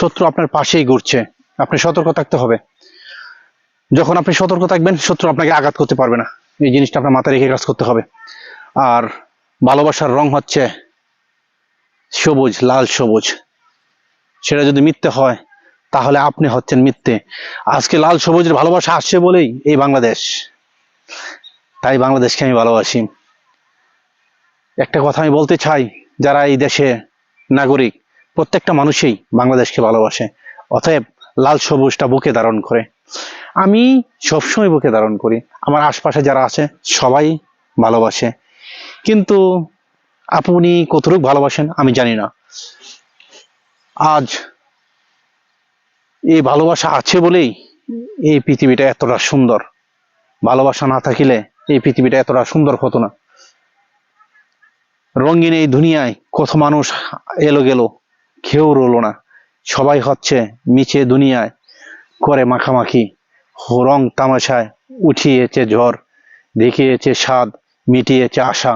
শত্রু আপনার পাশেই ঘুরছে। আপনি সতর্ক থাকতে হবে। যখন আপনি সতর্ক থাকবেন, শত্রু আপনাকে আঘাত করতে পারবে না। এই জিনিসটা আপনার মাথায় রেখে কাজ করতে হবে। আর ভালোবাসার রং হচ্ছে সবুজ, লাল সবুজ। সেটা যদি মিথ্যে হয়, তাহলে আপনি হচ্ছেন মিথ্যে। আজকে লাল সবুজের ভালোবাসা আসছে বলেই এই বাংলাদেশ। তাই বাংলাদেশকে আমি ভালোবাসি। একটা কথা আমি বলতে চাই, যারা এই দেশে নাগরিক প্রত্যেকটা মানুষই বাংলাদেশকে ভালোবাসে, অতএব লাল সবুজটা বুকে ধারণ করে। আমি সবসময় বুকে ধারণ করি। আমার আশপাশে যারা আছে, সবাই ভালোবাসে। কিন্তু আপনি কতটুকু ভালোবাসেন আমি জানি না। আজ এই ভালোবাসা আছে বলেই এই পৃথিবীটা এতটা সুন্দর। ভালোবাসা না থাকিলে এই পৃথিবীটা এতটা সুন্দর হতো না। রঙিন এই দুনিয়ায় কত মানুষ এলো গেল। কেউ রলো না। সবাই হচ্ছে মিছে দুনিয়ায় করে মাখামাখি, রং তামাশায় উঠিয়েছে ঝড়, দেখিয়েছে স্বাদ, মিটিয়েছে আশা।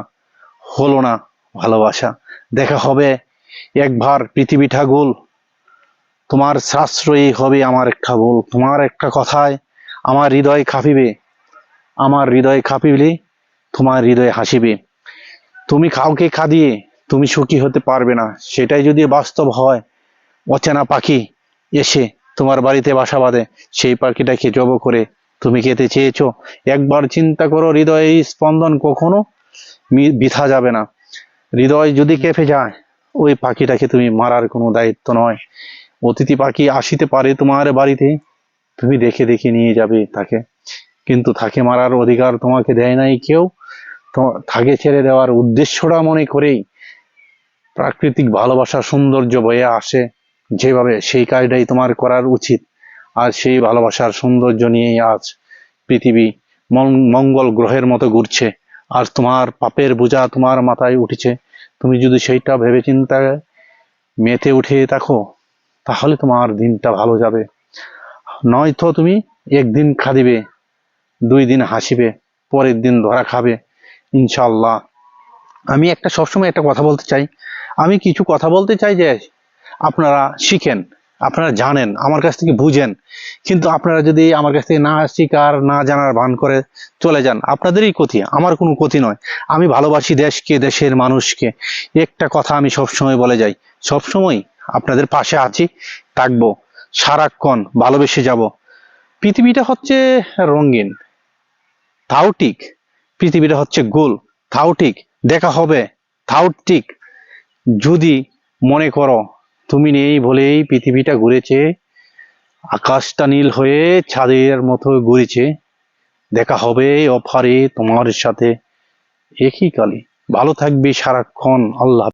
হলো না ভালোবাসা। দেখা হবে একবার পৃথিবীটা গোল তোমার সাশ্রয়ী হবে আমার একটা ভুল। তোমার একটা কথায় আমার হৃদয় কাঁপিবে আমার হৃদয় কাঁপিলে তোমার হৃদয় হাসিবে। তুমি কাউকে কাঁদিয়ে তুমি সুখী হতে পারবে না। সেটাই যদি বাস্তব হয়, অচেনা পাখি এসে তোমার বাড়িতে বাসা বাঁধে, সেই পাখিটাকে জব করে তুমি খেতে চেয়েছো। একবার চিন্তা করো, হৃদয়ে স্পন্দন কখনো বৃথা যাবে না। হৃদয় যদি কেঁপে যায়, ওই পাখিটাকে তুমি মারার কোনো দায়িত্ব নয়। অতিথি পাখি আসিতে পারে তোমার বাড়িতে, তুমি দেখে দেখে নিয়ে যাবে তাকে। কিন্তু তাকে মারার অধিকার তোমাকে দেয় নাই কেউ। তাকে ছেড়ে দেওয়ার উদ্দেশ্যটা মনে করেই প্রাকৃতিক ভালোবাসা সৌন্দর্য বয়ে আসে, যেভাবে সেই কাজটাই তোমার করার উচিত। আর সেই ভালোবাসার সৌন্দর্য নিয়েই আজ পৃথিবী মঙ্গল গ্রহের মতো ঘুরছে। আর তোমার পাপের বোঝা তোমার মাথায় উঠেছে। তুমি যদি সেইটা ভেবে চিন্তায় মেতে উঠে থাকো, তাহলে তোমার দিনটা ভালো যাবে। নয়তো তুমি একদিন খাদিবে, দুই দিন হাসিবে, পরের দিন ধরা খাবে। ইনশাল্লাহ আমি একটা সবসময় একটা কথা বলতে চাই। আমি কিছু কথা বলতে চাই যে আপনারা শিখেন, আপনারা জানেন, আমার কাছ থেকে বুঝেন। কিন্তু আপনারা যদি আমার কাছ থেকে না শিকার না জানার ভান করে চলে যান, আপনাদেরই ক্ষতি, আমার কোনো ক্ষতি নয়। আমি ভালোবাসি দেশকে, দেশের মানুষকে। একটা কথা আমি সবসময় বলে যাই, সবসময় আপনাদের পাশে আছি, থাকব, সারাক্ষণ ভালোবেসে যাব। পৃথিবীটা হচ্ছে রঙিন তাও ঠিক। পৃথিবীটা হচ্ছে গোল তাও ঠিক। দেখা হবে তাও ঠিক। যদি মনে করো তুমি নেই বলেই পৃথিবীটা ঘুরেছে, আকাশটা নীল হয়ে ছাদের মতো ঘুরেছে, দেখা হবে অফারে তোমার সাথে। একই কালে। ভালো থাকবে সারাক্ষণ। আল্লাহ